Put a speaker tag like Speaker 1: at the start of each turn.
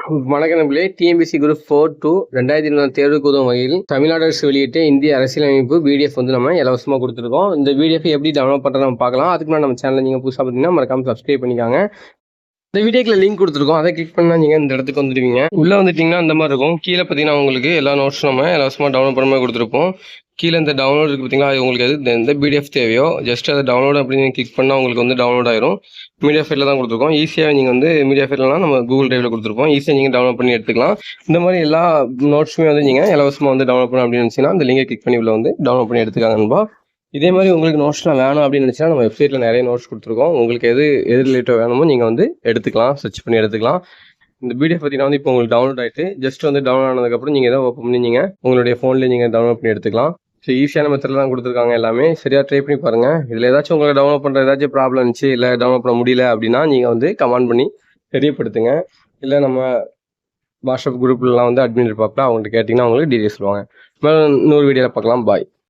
Speaker 1: வணக்கம் DMBC group four two ரெண்டாயிரத்தி இருபது தேர்வுக்கு உதவும் வகையில் தமிழ்நாடு அரசு வெளியிட்ட இந்திய அரசியலமைப்பு பிடிஎஃப் வந்து நம்ம இலவசமாக கொடுத்துருக்கோம். இந்த பிடிஎஃப் எப்படி டவுன்லோட் பண்ணுறது நம்ம பார்க்கலாம். அதுக்கு முன்னாடி நம்ம சேனலில் நீங்கள் புதுசாக பார்த்தீங்கன்னா மறக்காம சப்ஸ்கிரைப் பண்ணிக்காங்க. இந்த வீடியோக்கில் லிங்க் கொடுத்துருக்கோம். அதை கிளிக் பண்ணால் நீங்கள் இந்த இடத்துக்கு வந்துடுவீங்க. உள்ளே வந்துட்டிங்கன்னா அந்த மாதிரி இருக்கும். கீழே பார்த்தீங்கன்னா உங்களுக்கு எல்லா நோட்ஸும் நம்ம இலவசமாக டவுன்லோட் பண்ண மாதிரி கொடுத்துருப்போம். கீழே இந்த டவுன்லோட் இருக்குது பார்த்தீங்களா? அது உங்களுக்கு எது எந்த பிடிஎஃப் தேவையோ ஜஸ்ட் அதை டவுன்லோட் அப்படின்னு கிளிக் பண்ணால் உங்களுக்கு வந்து டவுன்லோட் ஆயிரும். மீடியா ஃபைலில் தான் கொடுத்துருக்கோம். ஈஸியாக நீங்கள் வந்து மீடியா ஃபைல்லாம் நம்ம கூகுள் டிரைவில் கொடுத்துருப்போம். ஈஸியாக நீங்கள் டவுன்லோட் பண்ணி எடுத்துக்கலாம். இந்த மாதிரி எல்லா நோட்ஸுமே வந்து நீங்கள் இலவசமாக வந்து டவுன்லோட் பண்ண அப்படின்னு நினச்சிங்கன்னா அந்த லிங்கை கிளிக் பண்ணி உள்ள வந்து டவுன்லோட் பண்ணி எடுத்துக்காங்க நண்பா. இதே மாதிரி உங்களுக்கு நோட்ஸ்லாம் வேணும் அப்படின்னு நினச்சினா நம்ம வெப்சைட்டில் நிறைய நோட்ஸ் கொடுத்துருக்கோம். உங்களுக்கு எது எது ரிலேட்டிவ் வேணுமோ நீங்கள் வந்து எடுத்துக்கலாம் சர்ச் பண்ணி எடுத்துக்கலாம். இந்த பிடிஎஃப் பார்த்தீங்கன்னா வந்து இப்போ உங்களுக்கு டவுன்லோட் ஆகிட்டு ஜஸ்ட் வந்து டவுன்லோட் ஆனதுக்கப்புறம் நீங்கள் எதாவது ஓப்பன் பண்ணி நீங்கள் உங்களுடைய ஃபோன்லேயே நீங்கள் டவுன்லோட் பண்ணி எடுத்துக்கலாம். ஸோ ஈஸியான மெத்தடில் தான் கொடுத்துருக்காங்க எல்லாமே. சரியாக ட்ரை பண்ணி பாருங்கள் இதில் ஏதாச்சும் உங்களுக்கு டவுன்லோட் பண்ணுற ஏதாச்சும் ப்ராப்ளம் இருந்துச்சு இல்லை டவுன்லோட் பண்ண முடியல அப்படின்னா நீங்கள் வந்து கமெண்ட் பண்ணி தெரியப்படுத்துங்க. இல்லை நம்ம வாட்ஸ்அப் குரூப்லலாம் வந்து அட்மின் இருப்பாப்பில் அவங்கள்ட்ட கேட்டிங்கன்னா அவங்களுக்கு டீடைல்ஸ் சொல்லுவாங்க. மேலே இன்னொரு வீடியோவில் பார்க்கலாம். பாய்